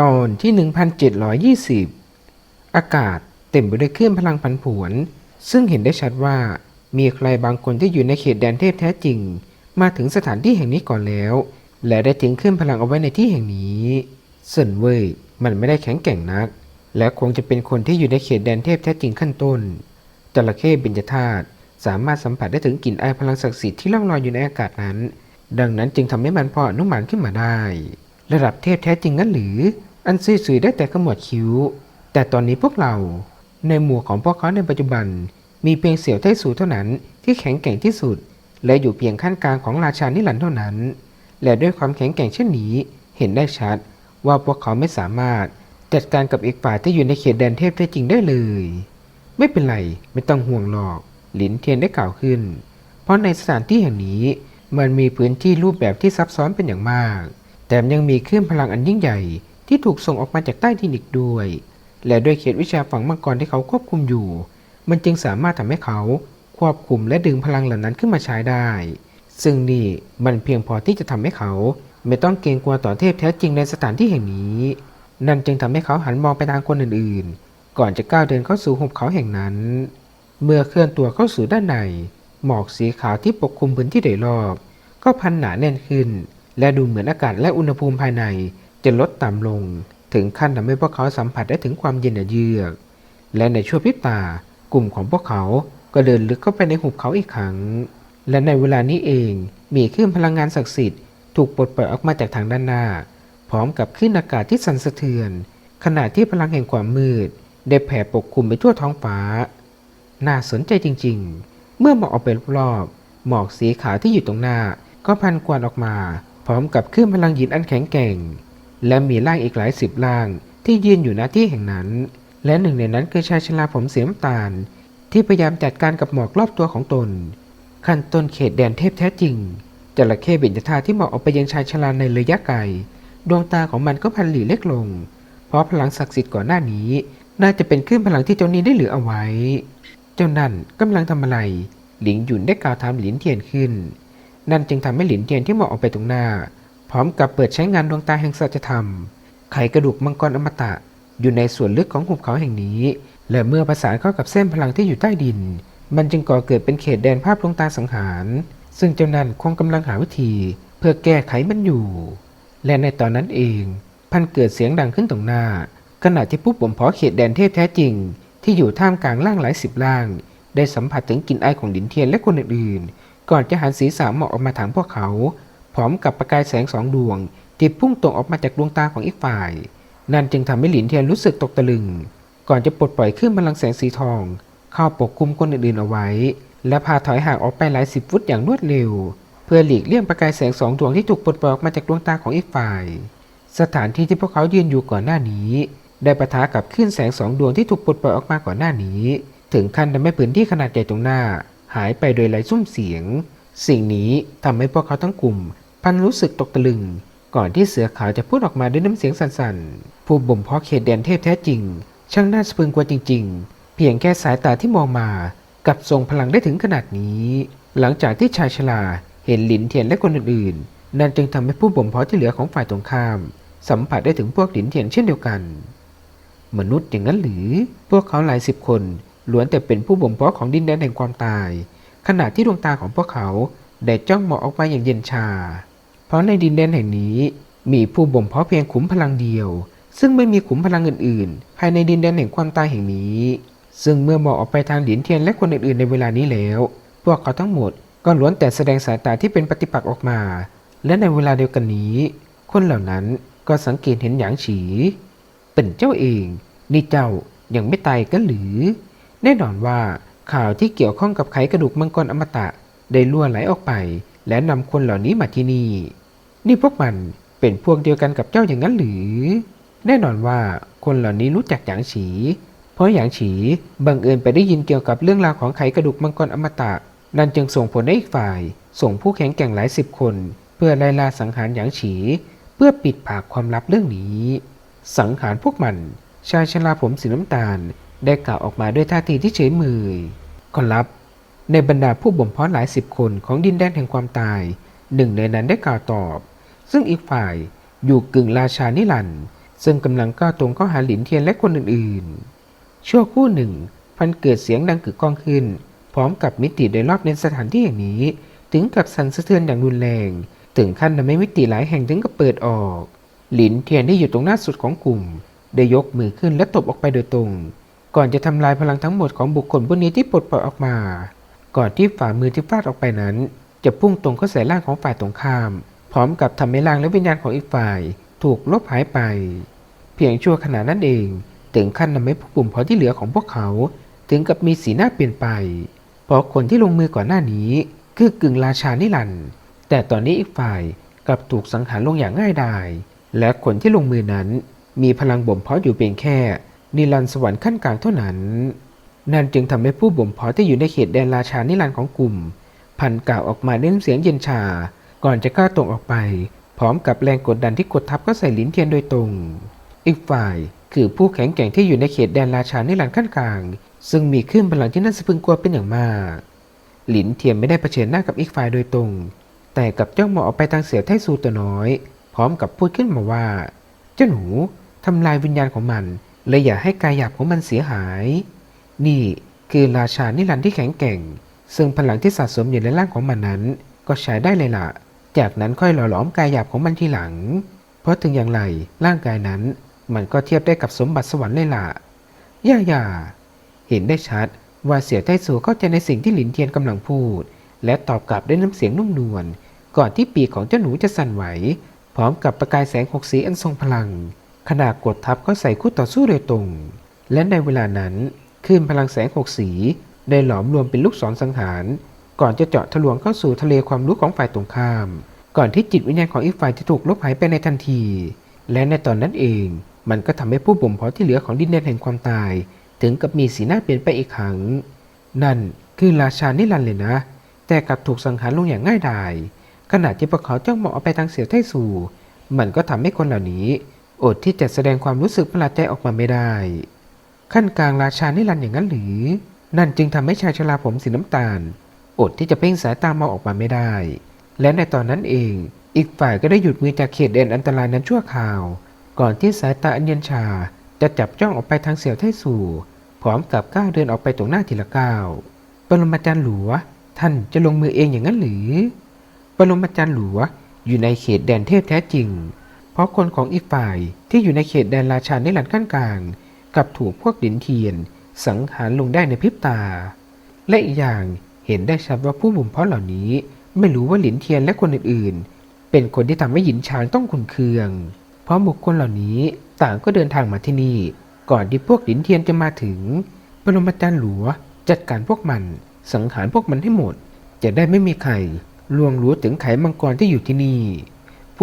ตอนที่ 1720 อากาศเต็มไปด้วยคลื่นพลังผันผวน ซึ่งเห็นได้ชัดว่ามีใครบางคนที่อยู่ในเขตแดนเทพแท้จริง มาถึงสถานที่แห่งนี้ก่อนแล้ว และได้ทิ้งคลื่นพลังเอาไว้ในที่แห่งนี้ส่วนเว่ยมันไม่ได้แข็งแกร่งนัก และคงจะเป็นคนที่อยู่ในเขตแดนเทพแท้จริงขั้นต้นจระเข้เบญจธาตุสามารถสัมผัสได้ถึงกลิ่นอายพลังศักดิ์สิทธิ์ที่ล่องลอยอยู่ในอากาศนั้น ดังนั้นจึงทำให้มันพออนุมานขึ้นมาได้ ระดับเทพแท้จริงงั้นหรือ อันซุยๆได้แต่ขมวดคิ้ว แต่ตอนนี้พวกเราในหมู่ของพวกเขาในปัจจุบัน มีเพียงเสี่ยวไทสูเท่านั้นที่แข็งแกร่งที่สุด และอยู่เพียงขั้นกลางของราชานิรันเท่านั้น และด้วยความแข็งแกร่งเช่นนี้ เห็นได้ชัดว่าพวกเขาไม่สามารถจัดการกับอีกฝ่ายที่อยู่ในเขตแดนเทพได้จริงได้เลย ไม่เป็นไรไม่ต้องห่วงหรอก หลินเทียนได้กล่าวขึ้น เพราะในสถานที่แห่งนี้มันมีพื้นที่รูปแบบที่ซับซ้อนเป็นอย่างมาก แถมยังมีคลื่นพลังอันยิ่งใหญ่ที่ถูกส่งออกมาจากใต้ดินอีกด้วย และด้วยเขตวิชาฝังมังกรที่เขาควบคุมอยู่ มันจึงสามารถทำให้เขาควบคุมและดึงพลังเหล่านั้นขึ้นมาใช้ได้ ซึ่งนี่มันเพียงพอที่จะทำให้เขา ไม่ต้องเกรงกลัวต่อเทพแท้จริงในสถานที่แห่งนี้ นั่นจึงทำให้เขาหันมองไปทางคนอื่นๆ ก่อนจะก้าวเดินเข้าสู่หุบเขาแห่งนั้น เมื่อเคลื่อนตัวเข้าสู่ด้านในหมอกสีขาวที่ปกคลุมพื้นที่โดยรอบก็พันหนาแน่นขึ้น และดูเหมือนอากาศและอุณหภูมิภายในจะลดต่ำลง ถึงขั้นทำให้พวกเขาสัมผัสได้ถึงความเย็นเยือก และในช่วงพริบตากลุ่มของพวกเขาก็เดินลึกเข้าไปในหุบเขาอีกครั้ง และในเวลานี้เองมีคลื่นพลังงานศักดิ์สิทธิ์ถูกปลดปล่อยออกมาจากทางด้านหน้า พร้อมกับคลื่นอากาศที่สั่นสะเทือน ขณะที่พลังแห่งความมืด ได้แผ่ปกคลุมไปทั่วท้องฟ้า น่าสนใจจริงๆ เมื่อมองออกไปรอบๆหมอกสีขาวที่อยู่ตรงหน้า ก็พันกวนออกมา พร้อมกับเคลื่นพลังหยินอันแข็งแกร่ง และมีร่างอีกหลายสิบร่างที่ยืนอยู่หน้าที่แห่งนั้น และหนึ่งในนั้นคือชายชราผมเสียมตาล ที่พยายามจัดการกับหมอกรอบตัวของตน ขั้นต้นเขตแดนเทพแท้จริงจระเข้เบญจธาที่หมองออกไปยังชายชราในระยะไกลดวงตาของมันก็พันหลีเล็กลง เพราะพลังศักดิ์สิทธิ์ก่อนหน้านี้ น่าจะเป็นคลื่นพลังที่เจ้านี้ได้เหลือเอาไว้ เจ้านั่นกำลังทำอะไร หลิงหยุนได้กล่าวถามหลินเทียนขึ้น นั่นจึงทำให้หลินเทียนที่มองออกไปตรงหน้า พร้อมกับเปิดใช้งานดวงตาแห่งสัจธรรม ไขกระดูกมังกรอมตะ อยู่ในส่วนลึกของหุบเขาแห่งนี้ และเมื่อประสานเข้ากับเส้นพลังที่อยู่ใต้ดิน มันจึงก่อเกิดเป็นเขตแดนภาพดวงตาสังหาร ซึ่งเจ้านั่นคงกำลังหาวิธี เพื่อแก้ไขมันอยู่ และในตอนนั้นเองพันเกิดเสียงดังขึ้นตรงหน้า ขณะที่ผู้บ่มเพาะเขตแดนเทพแท้จริง ที่อยู่ท่ามกลางร่างหลายสิบร่าง ได้สัมผัสถึงกลิ่นไอายของดินเทียนและคนอื่นๆ ก่อนจะหันศีรษะมองออกมาทางพวกเขา พร้อมกับประกายแสงสองดวงที่พุ่งตรงออกมาจากดวงตาของอีกฝ่าย นั่นจึงทำให้หลินเทียนรู้สึกตกตะลึง ก่อนจะปลดปล่อยขึ้นพลังแสงสีทอง เข้าปกคลุมคนอื่นๆเอาไว้ และพาถอยห่างออกไปหลายสิบฟุตอย่างรวดเร็ว เพื่อหลีกเลี่ยงประกายแสงสองดวงที่ถูกปลดปล่อยออกมาจากดวงตาของอีกฝ่าย สถานที่ที่พวกเขายืนอยู่ก่อนหน้านี้ ได้ปะทะกับคลื่นแสงสองดวงที่ถูกปลดปล่อยออกมาก่อนหน้านี้ ถึงขั้นทำให้พื้นที่ขนาดใหญ่ตรงหน้า หายไปโดยไร้ซุ้มเสียง สิ่งนี้ทำให้พวกเขาทั้งกลุ่ม พันรู้สึกตกตะลึง ก่อนที่เสือขาวจะพูดออกมาด้วยน้ำเสียงสั่นๆ ผู้บ่มเพาะเขตแดนเทพแท้จริง ช่างน่าสะพรึงกว่าจริง ๆ เพียงแค่สายตาที่มองมากับทรงพลังได้ถึงขนาดนี้ หลังจากที่ชายชราเห็นหลินเทียนและคนอื่นๆ นั่นจึงทำให้ผู้บ่มเพาะที่เหลือของฝ่ายตรงข้าม สัมผัสได้ถึงพวกหลินเทียนเช่นเดียวกัน มนุษย์อย่างนั้นหรือพวกเขาหลายสิบคน ล้วนแต่เป็นผู้บ่มเพาะของดินแดนแห่งความตาย ขณะที่ดวงตาของพวกเขาได้จ้องมองออกไปอย่างเย็นชา เพราะในดินแดนแห่งนี้มีผู้บ่มเพาะเพียงขุมพลังเดียว ซึ่งไม่มีขุมพลังอื่นๆ ภายในดินแดนแห่งความตายแห่งนี้ ซึ่งเมื่อมองออกไปทางหลินเทียนและคนอื่นๆ ในเวลานี้แล้ว พวกเขาทั้งหมดก็ล้วนแต่แสดงสายตาที่เป็นปฏิปักษ์ออกมา และในเวลาเดียวกันนี้ คนเหล่านั้นก็สังเกตเห็นหยางฉี เป็นเจ้าเอง นี่เจ้ายังไม่ตายกันหรือ แน่นอนว่าข่าวที่เกี่ยวข้องกับไขกระดูกมังกรอมตะได้ล่วไหลออกไป และนำคนเหล่านี้มาที่นี่ นี่พวกมันเป็นพวกเดียวกันกับเจ้าอย่างนั้นหรือ แน่นอนว่าคนเหล่านี้รู้จักหยางฉี เพราะหยางฉีบังเอิญไปได้ยินเกี่ยวกับเรื่องราวของไขกระดูกมังกรอมตะ นั่นจึงส่งผลให้อีกฝ่าย ส่งผู้แข็งแกร่งหลายสิบคน เพื่อไล่ล่าสังหารหยางฉี เพื่อปิดปากความลับเรื่องนี้ สังหารพวกมัน ชายชราผมสีน้ำตาล ได้กล่าวออกมาด้วยท่าทีที่เฉยเมือขอรับ ในบรรดาผู้บ่มเพาะหลายสิบคนของดินแดนแห่งความตาย หนึ่งในนั้นได้กล่าวตอบ ซึ่งอีกฝ่ายอยู่กึ่งราชานิรันซึ่งกำลังก้าวตรงเข้าหาหลินเทียนและคนอื่นๆ ชั่วคู่หนึ่ง พันเกิดเสียงดังกึกก้องขึ้น พร้อมกับมิติโดยรอบในสถานที่แห่งนี้ ถึงกับสั่นสะเทือนอย่างรุนแรง ถึงขั้นทำให้มิติหลายแห่งถึงกับเปิดออก หลินเทียนที่อยู่ตรงหน้าสุดของกลุ่ม ได้ยกมือขึ้นและตบออกไปโดยตรง ก่อนจะทำลายพลังทั้งหมดของบุคคลผู้นี้ที่ปลดปล่อยออกมา ก่อนที่ฝ่ามือที่ฟาดออกไปนั้น จะพุ่งตรงเข้าใส่ร่างของฝ่ายตรงข้าม พร้อมกับทำให้ร่างและวิญญาณของอีกฝ่าย ถูกลบหายไป เพียงชั่วขณะนั้นเอง ถึงขั้นทำให้ผู้กลุ่มพอที่เหลือของพวกเขา ถึงกับมีสีหน้าเปลี่ยนไป เพราะคนที่ลงมือก่อนหน้านี้ คือกึ่งราชานิรันแต่ตอนนี้อีกฝ่ายกลับถูกสังหารลงอย่างง่ายดาย และคนที่ลงมือนั้นมีพลังบ่มเพาะอยู่เพียงแค่ นิรันดร์สวรรค์ขั้นกลางเท่านั้น นั่นจึงทำให้ผู้บ่มเพาะที่อยู่ในเขตแดนราชานิรันดร์ของกลุ่ม พันกล่าวออกมาด้วยน้ำเสียงเย็นชา ก่อนจะกล้าตรงออกไป พร้อมกับแรงกดดันที่กดทับก็ใส่ลิ้นเทียนโดยตรง อีกฝ่ายคือผู้แข็งแกร่งที่อยู่ในเขตแดนราชานิรันดร์ขั้นกลาง ซึ่งมีขึ้นพลังที่น่าสะพึงกลัวเป็นอย่างมาก หลินเทียนไม่ได้เผชิญหน้ากับอีกฝ่ายโดยตรง แต่กับจ้องมองออกไปทางเสียวไทซูตัวน้อย พร้อมกับพูดขึ้นมาว่า เจ้าหนูทำลายวิญญาณของมัน และอย่าให้กายหยาบของมันเสียหาย นี่คือราชานิรันดร์ที่แข็งแกร่ง ซึ่งพลังที่สะสมอยู่ในร่างของมันนั้น ก็ใช้ได้เลยล่ะ จากนั้นค่อยหล่อหลอมกายหยาบของมันทีหลัง เพราะถึงอย่างไรร่างกายนั้น มันก็เทียบได้กับสมบัติสวรรค์เลยล่ะย่าย่าเห็นได้ชัดว่าเสี่ยวไต้สูเข้าใจในสิ่งที่หลินเทียนกำลังพูด และตอบกลับด้วยน้ำเสียงนุ่มนวลก่อนที่ปีกของเจ้าหนูจะสั่นไหว พร้อมกับประกายแสงหกสีอันทรงพลัง ขณะกดทับเข้าใส่คู่ต่อสู้โดยตรง และในเวลานั้นคลื่นพลังแสงหกสีได้หลอมรวมเป็นลูกศรสังหาร ก่อนจะเจาะทะลวงเข้าสู่ทะเลความรู้ของฝ่ายตรงข้าม ก่อนที่จิตวิญญาณของอีกฝ่ายจะถูกลบหายไปในทันที และในตอนนั้นเอง มันก็ทำให้ผู้บ่มเพาะที่เหลือของดินแดนแห่งความตาย ถึงกับมีสีหน้าเปลี่ยนไปอีกครั้ง นั่นคือราชานิรันดร์เลยนะ แต่กลับถูกสังหารลงอย่างง่ายดายขณะที่พวกเขาจ้องมองออกไปทางเสียวไทสู่ มันก็ทำให้คนเหล่านี้ อดที่จะแสดงความรู้สึกประหลาดใจออกมาไม่ได้ ขั้นกลางราชานิรันดร์อย่างนั้นหรือ นั่นจึงทำให้ชายชราผมสีน้ำตาล อดที่จะเพ่งสายตามองออกมาไม่ได้ และในตอนนั้นเอง อีกฝ่ายก็ได้หยุดมือจากเขตแดนอันตรายนั้นชั่วคราว ก่อนที่สายตาอันเย็นชาจะจับจ้องออกไปทางเสี่ยวไทสู่ พร้อมกับก้าวเดินออกไปตรงหน้าทีละก้าวปรมาจารย์หลัว ท่านจะลงมือเองอย่างนั้นหรือ ปรมาจารย์หลัวอยู่ในเขตแดนเทพแท้จริง เพราะคนของอีกฝ่ายที่อยู่ในเขตแดนราชาในหลันขั้นกลางกับถูกพวกดินเทียน สังหารลงได้ในพริบตา และอีกอย่างเห็นได้ชัดว่าผู้บ่มเพาะเหล่านี้ ไม่รู้ว่าหลินเทียนและคนอื่นๆ เป็นคนที่ทำให้หยินชางต้องขุนเคือง เพราะบุคคลเหล่านี้ต่างก็เดินทางมาที่นี่ ก่อนที่พวกหลินเทียนจะมาถึงปรมาจารย์หลัวจัดการพวกมันสังหารพวกมันให้หมด จะได้ไม่มีใครล่วงรู้ถึงไขมังกรที่อยู่ที่นี่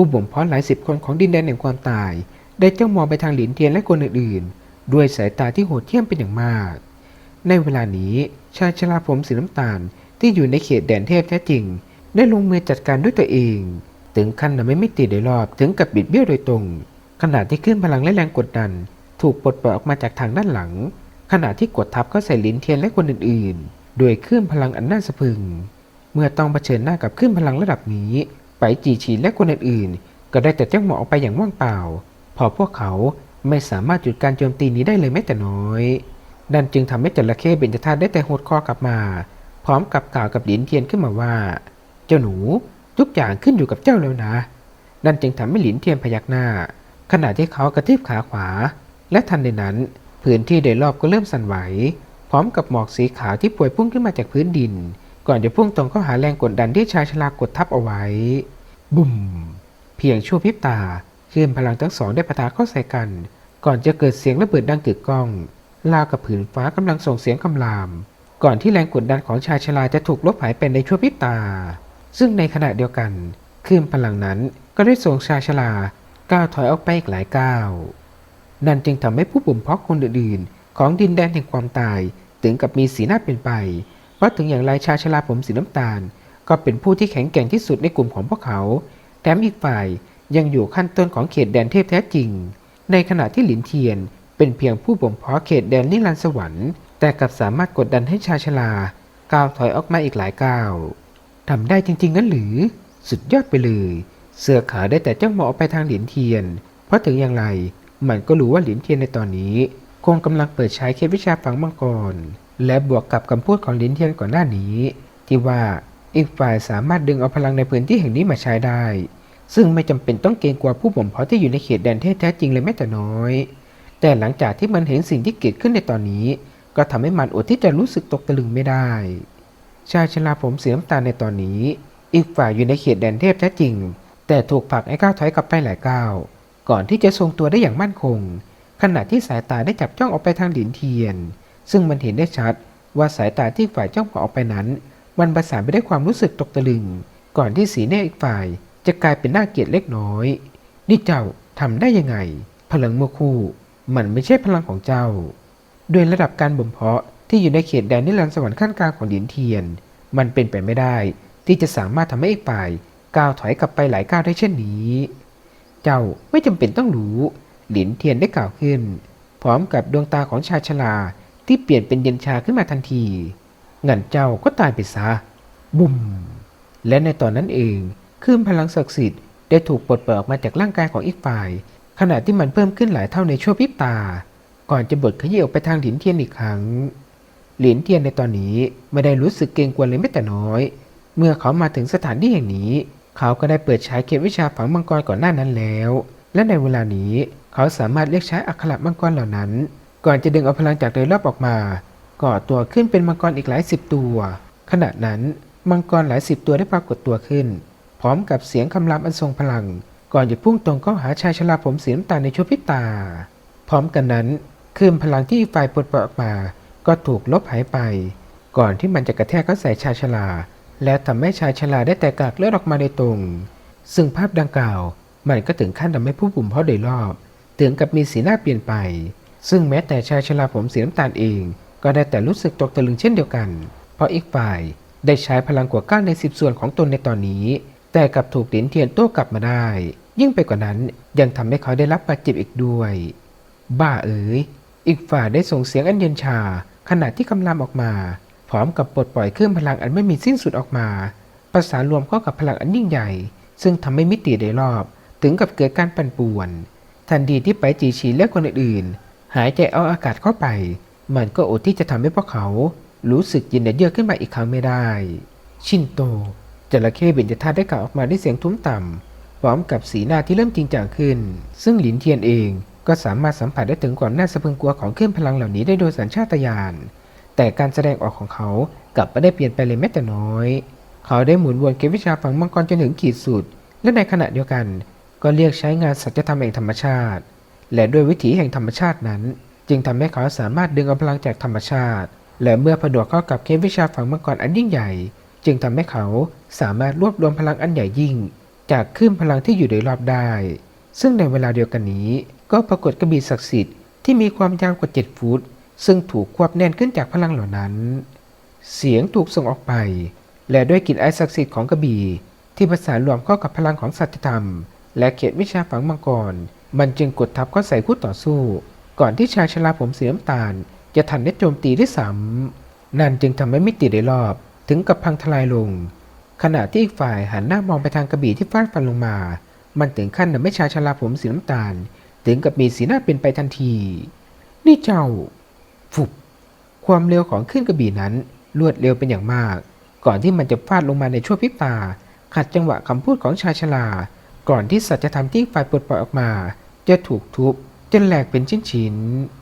ผู้บ่มเพาะหลายสิบคนของดินแดนแห่งความตาย ได้จ้องมองไปทางหลินเทียนและคนอื่นๆ ด้วยสายตาที่โหดเหี้ยมเป็นอย่างมาก ในเวลานี้ชายชราผมสีน้ำตาลที่อยู่ในเขตแดนเทพแท้จริง ได้ลงมือจัดการด้วยตัวเอง ถึงขั้นทำให้ไม่ติดโดยรอบถึงกับบิดเบี้ยวโดยตรง ขณะที่ขึ้นพลังและแรงกดดัน ถูกปลดปล่อยออกมาจากทางด้านหลัง ขณะที่กดทับเข้าใส่ลินเทียนและคนอื่นๆ โดยคลื่นพลังอันน่าสะพรึง เมื่อต้องเผชิญหน้ากับคลื่นพลังระดับนี้ ไปจีฉีและคนอื่นๆ ก็ได้แต่จ้องมองออกไปอย่างว่างเปล่า พอพวกเขาไม่สามารถหยุดการโจมตีนี้ได้เลยแม้แต่น้อยนั่นจึงทำให้จระเข้เบญจธาตุได้แต่หดคอกลับมา พร้อมกับกล่าวกับหลินเทียนขึ้นมาว่า เจ้าหนูทุกอย่างขึ้นอยู่กับเจ้าแล้วนะนั่นจึงทำให้หลินเทียนพยักหน้า ขณะที่เขากระทิบขาขวา และทันในนั้น พื้นที่โดยรอบก็เริ่มสั่นไหว พร้อมกับหมอกสีขาวที่ป่วยพุ่งขึ้นมาจากพื้นดิน ก่อนจะพุ่งตรงเข้าหาแรงกดดันที่ชายชรากดทับเอาไว้ บุ่ม เพียงชั่วพริบตาคลื่นพลังทั้งสองได้ปะทะเข้าใส่กัน ก่อนจะเกิดเสียงระเบิดดังกึกก้องลาวกับผืนฟ้ากำลังส่งเสียงคำราม ก่อนที่แรงกดดันของชายชราจะถูกลบหายไปในชั่วพริบตา ซึ่งในขณะเดียวกันคลื่นพลังนั้นก็ได้ส่งชายชราก้าวถอยออกไปอีกหลายก้าวนั่นจึงทำให้ผู้บ่มเพาะคนอื่นๆ ของดินแดนแห่งความตายถึงกับมีสีหน้าเปลี่ยนไป เพราะถึงอย่างไรชายชราผมสีน้ำตาล ก็เป็นผู้ที่แข็งแกร่งที่สุดในกลุ่มของพวกเขา แถมอีกฝ่ายยังอยู่ขั้นต้นของเขตแดนเทพแท้จริง ในขณะที่หลินเทียน เป็นเพียงผู้บ่มเพาะเขตแดนนิรันดร์สวรรค์ แต่กลับสามารถกดดันให้ชายชราก้าวถอยออกมาอีกหลายก้าวทำได้จริงๆงั้นหรือ สุดยอดไปเลย เสือขาวได้แต่จ้องมองอไปทางหลินเทียน เพราะถึงอย่างไรมันก็รู้ว่าหลินเทียนในตอนนี้ คงกำลังเปิดใช้เคล็ดวิชาฝังมังกร และบวกกับคำพูดของหลินเทียนก่อนหน้านี้ ที่ว่าอีกฝ่ายสามารถดึงเอาพลังในพื้นที่แห่งนี้มาใช้ได้ ซึ่งไม่จำเป็นต้องเกรงกลัวผู้บ่มเพาะที่อยู่ในเขตแดนเทพแท้จริงเลยแม้แต่น้อย แต่หลังจากที่มันเห็นสิ่งที่เกิดขึ้นในตอนนี้ ก็ทำให้มันอดที่จะรู้สึกตกตะลึงไม่ได้ ชายชราผมเสียน้ำตาในตอนนี้ อีกฝ่ายอยู่ในเขตแดนเทพแท้จริง แต่ถูกผลักให้ก้าวถอยกลับไปหลายก้าวก่อนที่จะทรงตัวได้อย่างมั่นคง ขณะที่สายตาได้จับจ้องออกไปทางดินเทียน ซึ่งมันเห็นได้ชัดว่าสายตาที่ฝ่ายเจ้องออกไปนั้น มันประสานไปด้วยความรู้สึกตกตะลึง ก่อนที่สีหน้าอีกฝ่าย จะกลายเป็นน่าเกลียดเล็กน้อย นี่เจ้าทำได้ยังไง พลังเมื่อคู่ มันไม่ใช่พลังของเจ้าด้วยระดับการบ่มเพาะที่อยู่ในเขตแดนนิรันดร์สวรรค์ขั้นกลางของดินเทียน มันเป็นไปไม่ได้ ที่จะสามารถทำให้อีกฝ่ายก้าวถอยกลับไปหลายก้าวได้เช่นนี้ เจ้าไม่จำเป็นต้องรู้หลินเทียนได้กล่าวขึ้น พร้อมกับดวงตาของชายชรา ที่เปลี่ยนเป็นเย็นชาขึ้นมาทันที งันเจ้าก็ตายไปซะ บุ่ม และในตอนนั้นเองคลื่นพลังศักดิ์สิทธิ์ได้ถูกปลดปล่อยออกมาจากร่างกายของอีกฝ่าย ขณะที่มันเพิ่มขึ้นหลายเท่าในชั่วพริบตา ก่อนจะบดขยี้ออกไปทางหลินเทียนอีกครั้ง หลินเทียนในตอนนี้ไม่ได้รู้สึกเกรงกลัวเลยแม้แต่น้อย เมื่อเขามาถึงสถานที่แห่งนี้ เขาก็ได้เปิดใช้เขตวิชาฝังมังกรก่อนหน้านั้นแล้ว และในเวลานี้เขาสามารถเรียกใช้อัคระมังกรเหล่านั้น ก่อนจะดึงเอาพลังจากโดยรอบออกมา ก่อตัวขึ้นเป็นมังกรอีกหลายสิบตัว ขณะนั้นมังกรหลายสิบตัวได้ปรากฏตัวขึ้น พร้อมกับเสียงคำรามอันทรงพลัง ก่อนจะพุ่งตรงเข้าหาชายชราผมสีน้ำตาลในชั่วพริบตา พร้อมกันนั้นคลื่นพลังที่ฝ่ายปลดปล่อยออกมา ก็ถูกลบหายไป ก่อนที่มันจะกระแทกเข้าใส่ชายชราและทำให้ชายชราได้แตกกากเลือดออกมาในตรง ซึ่งภาพดังกล่าว มันก็ถึงขั้นทำให้ผู้บุ่มเพาะโดยรอบ ถึงกับมีสีหน้าเปลี่ยนไป ซึ่งแม้แต่ชายชราผมสีน้ำตาลเอง ก็ได้แต่รู้สึกตกตะลึงเช่นเดียวกัน เพราะอีกฝ่ายได้ใช้พลังกว่าก้าในสิบส่วนของตนในตอนนี้ แต่กลับถูกหลินเทียนโต้กลับมาได้ ยิ่งไปกว่านั้นยังทำให้เขาได้รับบาดเจ็บอีกด้วย บ้าเอ๋ยอีกฝ่ายได้ส่งเสียงอันเย็นชา ขณะที่กำลังออกมา พร้อมกับปลดปล่อยเครื่องพลังอันไม่มีสิ้นสุดออกมา ประสานรวมเข้ากับพลังอันยิ่งใหญ่ ซึ่งทำให้มิติโดยรอบ ถึงกับเกิดการปั่นป่วน ทันทีที่ไปจีชีและคนอื่น หายใจเอาอากาศเข้าไป มันก็อดที่จะทำให้พวกเขา รู้สึกเย็นเยือกขึ้นมาอีกครั้งไม่ได้ ชินโตจระเข้เบญจธาตุได้กล่าวออกมาด้วยเสียงทุ้มต่ำพร้อมกับสีหน้าที่เริ่มจริงจังขึ้น ซึ่งหลินเทียนเองก็สามารถสัมผัสได้ถึงความน่าสะพรึงกลัวของเครื่องพลังเหล่านี้ได้โดยสัญชาตญาณแต่การแสดงออกของเขากลับไม่ได้เปลี่ยนไปเลยแม้แต่น้อย เขาได้หมุนวนเกมวิชาฝังมังกรจนถึงขีดสุด และในขณะเดียวกัน ก็เรียกใช้งานสัจธรรมแห่งธรรมชาติ และด้วยวิถีแห่งธรรมชาตินั้น จึงทำให้เขาสามารถดึงเอาพลังจากธรรมชาติ และเมื่อผดวกเข้ากับเคมวิชาฝังมังกรอันยิ่งใหญ่ จึงทำให้เขาสามารถรวบรวมพลังอันใหญ่ยิ่ง จากคลื่นพลังที่อยู่โดยรอบได้ ซึ่งในเวลาเดียวกันนี้ ก็ปรากฏกระบี่ศักดิ์สิทธิ์ที่มีความยาวกว่า 7 ฟุต ซึ่งถูกควบแน่นขึ้นจากพลังเหล่านั้น เสียงถูกส่งออกไป และด้วยกลิ่นไอศักดิ์สิทธิ์ของกระบี่ที่ประสานรวมเข้ากับพลังของสัจธรรม และเขตวิชาฝังมังกร มันจึงกดทับเข้าใส่คู่ต่อสู้ ก่อนที่ชายชราผมสีน้ำตาล จะทันได้โจมตีด้วยซ้ำนั่นจึงทำให้มิติได้รอบถึงกับพังทลายลง ขณะที่อีกฝ่ายหันหน้ามองไปทางกระบี่ที่ฟาดฟันลงมา มันถึงขั้นทำให้ชายชราผมสีน้ำตาล ถึงกับมีสีหน้าเป็นไปทันที นี่เจ้า ฟุบความเร็วของขึ้นกระบี่นั้นรวดเร็วเป็นอย่างมาก ก่อนที่มันจะฟาดลงมาในชั่วพริบตา ขัดจังหวะคำพูดของชายชรา ก่อนที่สัจธรรมที่ฝ่ายปลดปล่อยออกมา จะถูกทุบจนแหลกเป็นชิ้นๆ